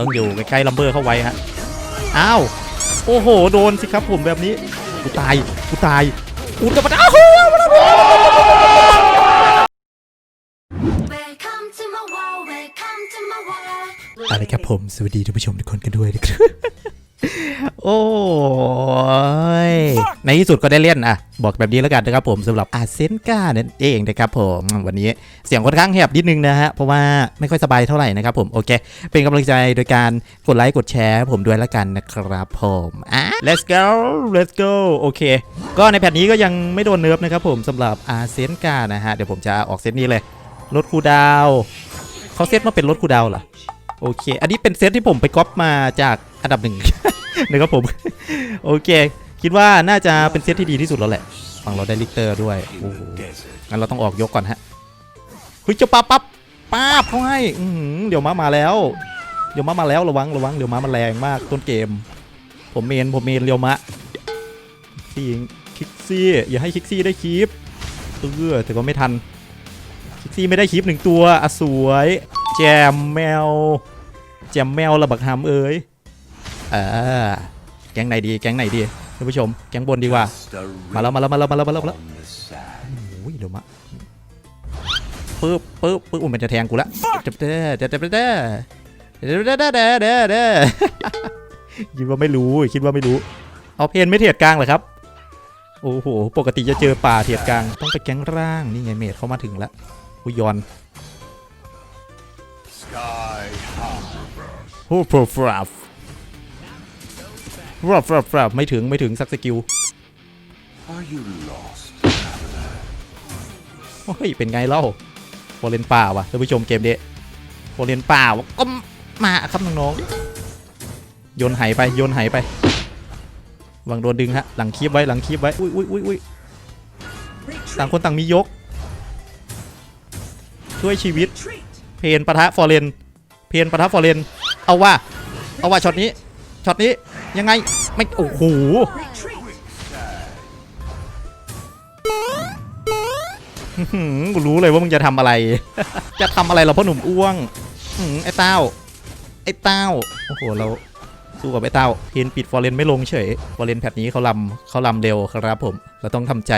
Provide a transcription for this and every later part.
ต้องอยู่ใกล้ๆลัมเบอร์เข้าไว้ฮะ อ้าว โอ้โห โดนสิครับผมแบบนี้ กูตาย กูตาย กูจะมาอ้าว Welcome to my world, welcome to my world. อะไรครับผม สวัสดีท่านผู้ชมทุกคนกันด้วยนะครับ โอ้ยในที่สุดก็ได้เล่นอะ บอกแบบนี้แล้วกันนะครับผมสำหรับอาเซนกานั่นเองนะครับผมวันนี้เสียงค่อนข้างแหบนิดนึงนะฮะ เพราะว่าไม่ค่อยสบายเท่าไหร่นะครับผมโอเค เป็นกำลังใจโดยการกดไลค์กดแชร์ให้ผมด้วยแล้วกันนะครับผมอะ let's go let's go โอเค ก็ในแผ่นนี้ก็ยังไม่โดนเนิร์ฟนะครับผมสำหรับอาเซนกานะฮะเดี๋ยวผมจะออกเซตนี้เลยลดคูลดาวน์เขาเซตมาเป็นลดคูลดาวน์เหรอโอเค อันนี้เป็นเซตที่ผมไปก๊อปมาจากอันดับหนึ่ง นะครับผม โอเค คิดว่าน่าจะเป็นเซตที่ดีที่สุดแล้วแหละ ฝั่งเราได้ลิกเตอร์ด้วยโอ้โหงั้นเราต้องออกยกก่อนฮะเฮ้ยเจะปั๊บปั๊บป้าบเขาให้เดี๋ยวม้ามาแล้วเดี๋ยวม้ามาแล้วระวังระวังเดี๋ยวม้ามันแรงมากต้นเกม ผมเมนผมเมนเรียวมะคิกซี่คิกซี่อย่าให้คิกซี่ได้คลิปเออแต่ก็ไม่ทันคิกซี่ไม่ได้คลิปหนึ่งตัวอะสวย แจมแมว แจมแมวระบักหำเอ้ย เออแก๊งไหนดี แก๊งไหนดีท่านผู้ชม แก๊งบนดีกว่า มาแล้วมาแล้วมาแล้วมาแล้วมาแล้วมาแล้วโอ้ยเดี๋ยวมาปึ๊บปึ๊บปึ๊บมันจะแทงกูละจับเด้อจับเด้อเด้อเด้อเด้อเด้อเด้อเด้อคิดว่าไม่รู้คิดว่าไม่รู้ เอาเพนไม่เทียดกลางเหรอครับ โอ้โห ปกติจะเจอป่าเทียดกลาง ต้องไปแก๊งร่าง นี่ไงเมทเข้ามาถึงแล้วอุยอนฮูฟราฟ ฟราฟฟราฟฟราฟไม่ถึงไม่ถึงสักสกิล Are you lost? เฮ้ยเป็นไงเล่าโอเลนป่าวะท่านผู้ชมเกมเดะโอเลนป่าวะก็มาครับน้องๆโยนไหไปโยนไหไปวางโดนดึงฮะหลังคีบไว้หลังคีบไว้อุ้ยอุ้ยอุ้ยอุ้ยต่างคนต่างมียก ช่วยชีวิต เพนปะทะฟอร์เรนเพนปะทะฟอร์เรนเอาว่าเอาว่าช็อตนี้ช็อตนี้ ยังไงไม่โอ้โหหือกูรู้เลยว่ามึงจะทำอะไร จะทำอะไรเราพ่อหนุ่มอ้วงไอ้เต้า ไอ้เต้า โอ้โห เราสู้กับไอ้เต้าเพนปิดฟอร์เรนไม่ลงเฉย ฟอร์เรนแพทนี้เขาลำเขาลำเร็วครับผม เราต้องทำใจ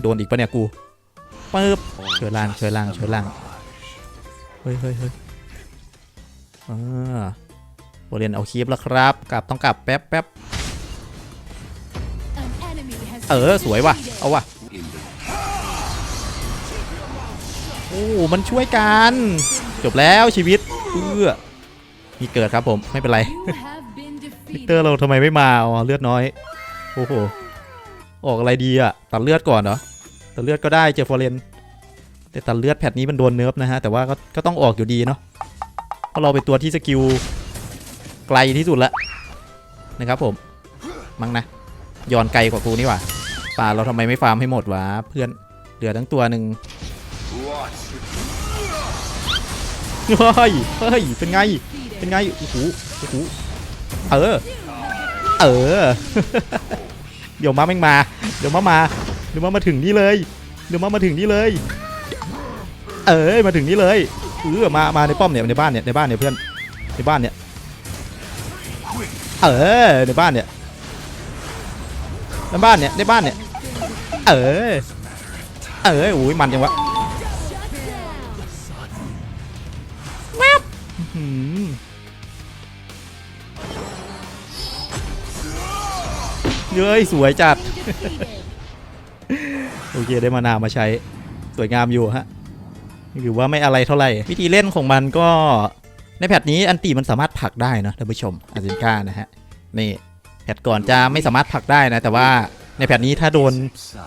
โดนอีกปะเนี่ยกูปึ๊บช่วยล่างช่วยล่างช่วยล่าง เฮ้ยเฮ้ยเฮ้ยอ่า ฟอร์เรนเอาคีบแล้วครับ กลับต้องกลับแป๊บแป๊บ An enemy has เออ สวยว่ะ เอาว่ะ โอ้ มันช่วยกัน จบแล้วชีวิตเพื่อมีเกิดครับผม ไม่เป็นไร You have been วิก defeated. เตอร์เราทำไมไม่มา อ๋อ เลือดน้อย โอ้โห ออกอะไรดีอะตัดเลือดก่อนเหรอ ตัดเลือดก็ได้เจอฟอร์เรนแต่ตัดเลือดแพทนี้มันโดนเนิร์ฟนะฮะ แต่ว่าก็ก็ต้องออกอยู่ดีเนาะ เพราะเราเป็นตัวที่สกิล ไกลที่สุดละนะครับผมมั้งนะย้อนไกลกว่ากูนี่หว่าป่าเราทำไมไม่ฟาร์มให้หมดวะเพื่อนเหลือทั้งตัวหนึ่งเฮ้ยเฮ้ยเป็นไงเป็นไงโอ้โหโอ้โหเออเออเดี๋ยวมาแม่งมาเดี๋ยวมามาเดี๋ยวมามาถึงนี่เลยเดี๋ยวมามาถึงนี่เลย เออมาถึงนี่เลยเออมามาในป้อมเนี่ยในบ้านเนี่ยในบ้านเนี่ยเพื่อนในบ้านเนี่ย เออในบ้านเนี่ยในบ้านเนี่ยในบ้านเนี่ยเออเออโอ้ยมันจังวะหืมเย้ยสวยจัด โอเคได้มานามาใช้สวยงามอยู่ฮะหรือว่าไม่อะไรเท่าไหร่ วิธีเล่นของมันก็ในแพทนี้อันตีมันสามารถผลักได้เนะท่านผู้ชมอาซินก้านะฮะ นี่แพทก่อนจะไม่สามารถผลักได้นะ แต่ว่าในแพทนี้ถ้าโดน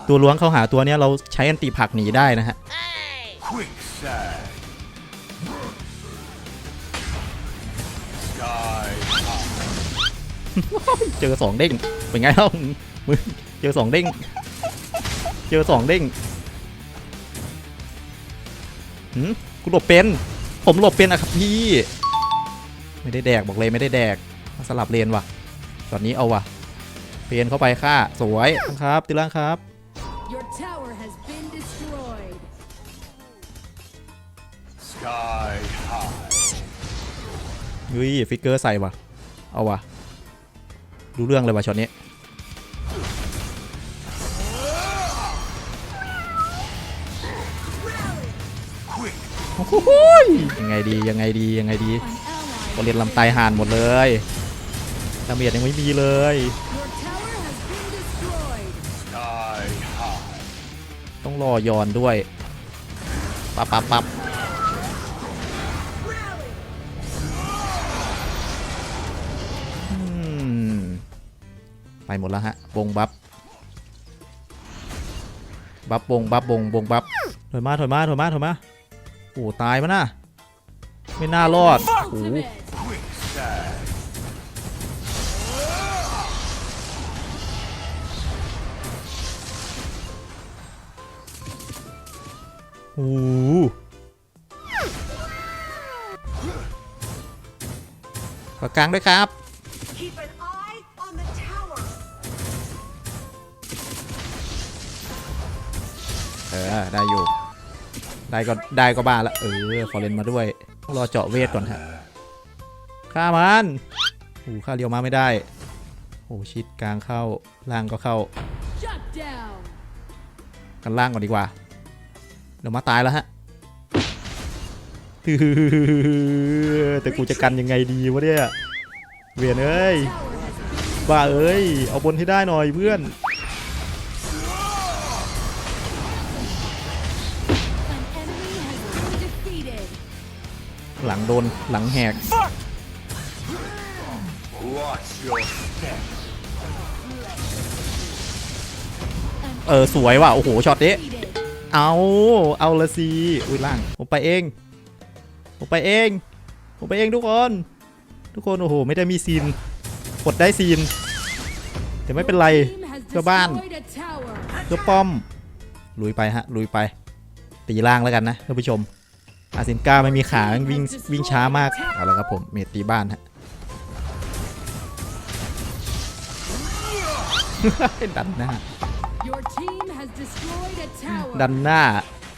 ตัวล้วงเข้าหาตัวเนี้ยเราใช้อันตีผลักหนีได้นะฮะ Quicksand. Sky เจอสองเด้งเป็นไงเล่ามึงเจอสองเด้งเจอสองเด้งหืมกูหลบเป็น ผมหลบเป็นอะครับพี่ ไม่ได้แดกบอกเลยไม่ได้แดกมาสลับเลนว่ะ ตอนนี้เอาว่ะ เพนเข้าไปค่าสวยครับติล่างครับ Your tower has been destroyed. Sky high. เฮ้ยฟิกเกอร์ใส่ว่ะ เอาว่ะ รู้เรื่องเลยว่ะช็อตนี้ Quick. โอ้โหยยังไงดียังไงดียังไงดีก็เรียนลำไตห่านหมดเลย ดาเมจยังไม่มีเลย Sky high. ต้องรอยอนด้วยปับปับปับอืมไปหมดแล้วฮะบงบับบับบงบับบงบงบับถอยมาถอยมาถอยมาถอยมาโอ้ตายมะน่ะไม่น่ารอดโอ้ หขอกลางด้วยครับ Keep an eye on the tower. เออ ได้อยู่ ได้ก็ได้ก็บ้าละเออ ขอเลนมาด้วย รอเจาะเวทก่อนฮะฆ่ามันโอ้ฆ่าเรียวมาไม่ได้โอ้ชิดกลางเข้าล่างก็เข้า Shut down. กันล่างก่อนดีกว่าเดี๋ยวมาตายแล้วฮะแต่กูจะกันยังไงดีวะเนี่ยเวียนเอ้ยบ้าเอ้ย เอาบนให้ได้หน่อยเพื่อน หลังโดนหลังแหกเออ สวยว่ะ โอ้โห ช็อตนี้ เอา เอาละสิ อุ้ยล่าง ผมไปเอง ผมไปเอง ผมไปเองทุกคน ทุกคน โอ้โห ไม่ได้มีซีน กดได้ซีน แต่ไม่เป็นไร เพื่อบ้าน เพื่อป้อม ลุยไปฮะ ลุยไป ตีล่างแล้วกันนะท่านผู้ชม อาซินก้าไม่มีขา วิ่งวิ่งช้ามาก เอาละครับผม เมตตีบ้านฮะดันหน้า Your team has destroyed a tower. ดันหน้า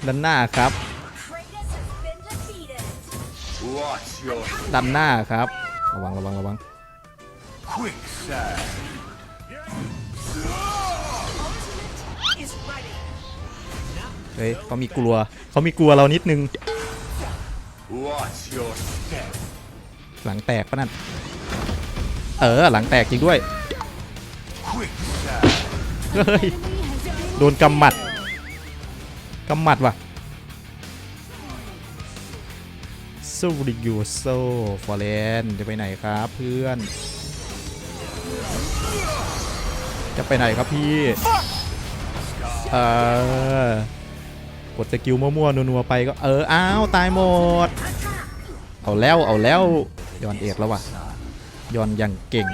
ดันหน้าครับ Kratos has been defeated. Watch your ดันหน้าครับ ระวังระวังระวัง quicksand. Is ready. เฮ้ยเขามีกลัวเขามีกลัวเรานิดนึง Watch your step. หลังแตกปะนั่น เออ หลังแตกจริงด้วย Quicksand. เฮ้ย Enemy has been โดนกำหมัดกำหมัดว่ะ สู้ดิยูโซฟอร์เรนจะไปไหนครับเพื่อน จะไปไหนครับพี่ เออกดสกิลมั่วๆ นัวๆ ไปก็ เออ อ้าว ตายหมด เอาแล้ว เอาแล้วย้อนเอกแล้วว่ะย้อนอย่างเก่ง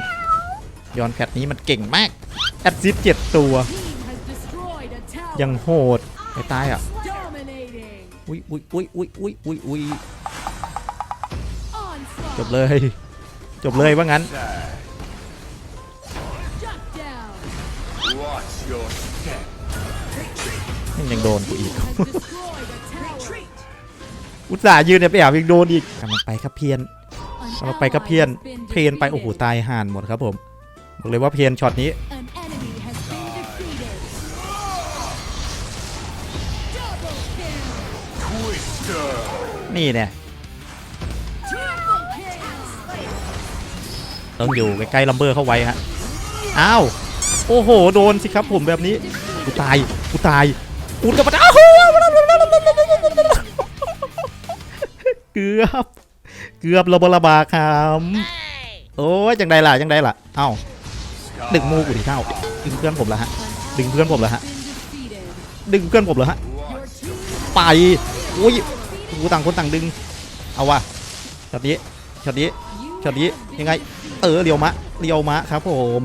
ย้อนแพทนี้มันเก่งมาก แอดซิสเจ็ดตัว ยังโหดไม่ตายอะ Dominating. อุ้ยอุ้ยอุ้ยอุ้ยอุ้ยอุ้ยอุ้ย Onslaught. จบเลย จบเลยว่างั้น Sand. Shut down. Watch your step. ยังโดนกูอีก Has destroyed a tower. อุตส่าห์ยืนเนี่ยไปแอบยังโดนอีกกำลังไปครับเพียน An กำลังไปครับเพียน ally has been เพนไปโอ้โห defeated. ตายห่านหมดครับผม บอกเลยว่าเพนช็อตนี้ นี่เนี่ยต้องอยู่ใกล้ๆลัมเบอร์เข้าไว้ฮะ อ้าว โอ้โห โดนสิครับผมแบบนี้ กูตาย กูตาย อุดกับมันอ้าวเกือบ เกือบระบระบาครับ โอ้ยจังไดล่ะจังไดล่ะ เอ้า ดึงมูกูดิเท่าดึงเพื่อนผมแล้วฮะ ดึงเพื่อนผมแล้วฮะ ดึงเพื่อนผมแล้วฮะ ไปอุ้ยกูต่างคนต่างดึง เอาว่ะช็อตนี้ช็อตนี้ช็อตนี้ยังไง เออเรียวมะเรียวมะครับผม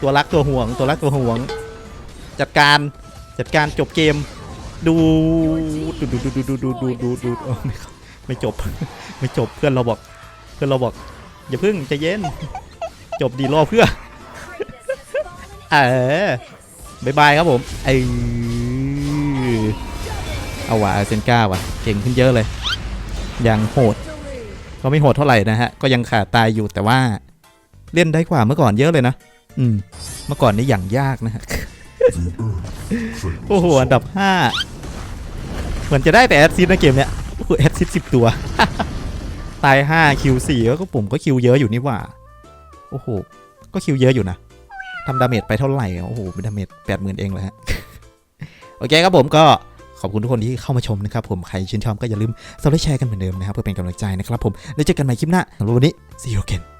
ตัวรักตัวห่วง ตัวรักตัวห่วง จัดการจัดการจบเกม ดูดูดูดูดูดูดูดูดูเออไม่จบไม่จบเพื่อนเราบอกเพื่อนเราบอกอย่าพึ่งใจเย็น จบดีรอเพื่อเออบายบายครับผมเออ เอาว่ะอาเซนก้าว่ะเก่งขึ้นเยอะเลยย่างโหด ก็ไม่โหดเท่าไหร่นะฮะ ก็ยังขาดตายอยู่แต่ว่า เล่นได้กว่าเมื่อก่อนเยอะเลยนะ อืม เมื่อก่อนนี่อย่างยากนะฮะ โอ้โห อันดับ5เหมือนจะได้แต่แอดซิดนะเกมเนี้ยโอ้โหแอดซิดสิบตัว ตาย5คิว4แล้วก็ผมก็คิวเยอะอยู่นี่หว่า โอ้โห ก็คิวเยอะอยู่นะทำดาเมจไปเท่าไหร่ โอ้โหเป็นดาเมจแปดหมื่นเองเลยฮะ โอเคครับผมก็ ขอบคุณทุกคนที่เข้ามาชมนะครับผมใครชื่นชอบก็อย่าลืมซับและแชร์กันเหมือนเดิมนะครับเพื่อเป็นกำลังใจนะครับผมแล้วเจอกันใหม่คลิปหน้าสำหรับวันนี้ see you again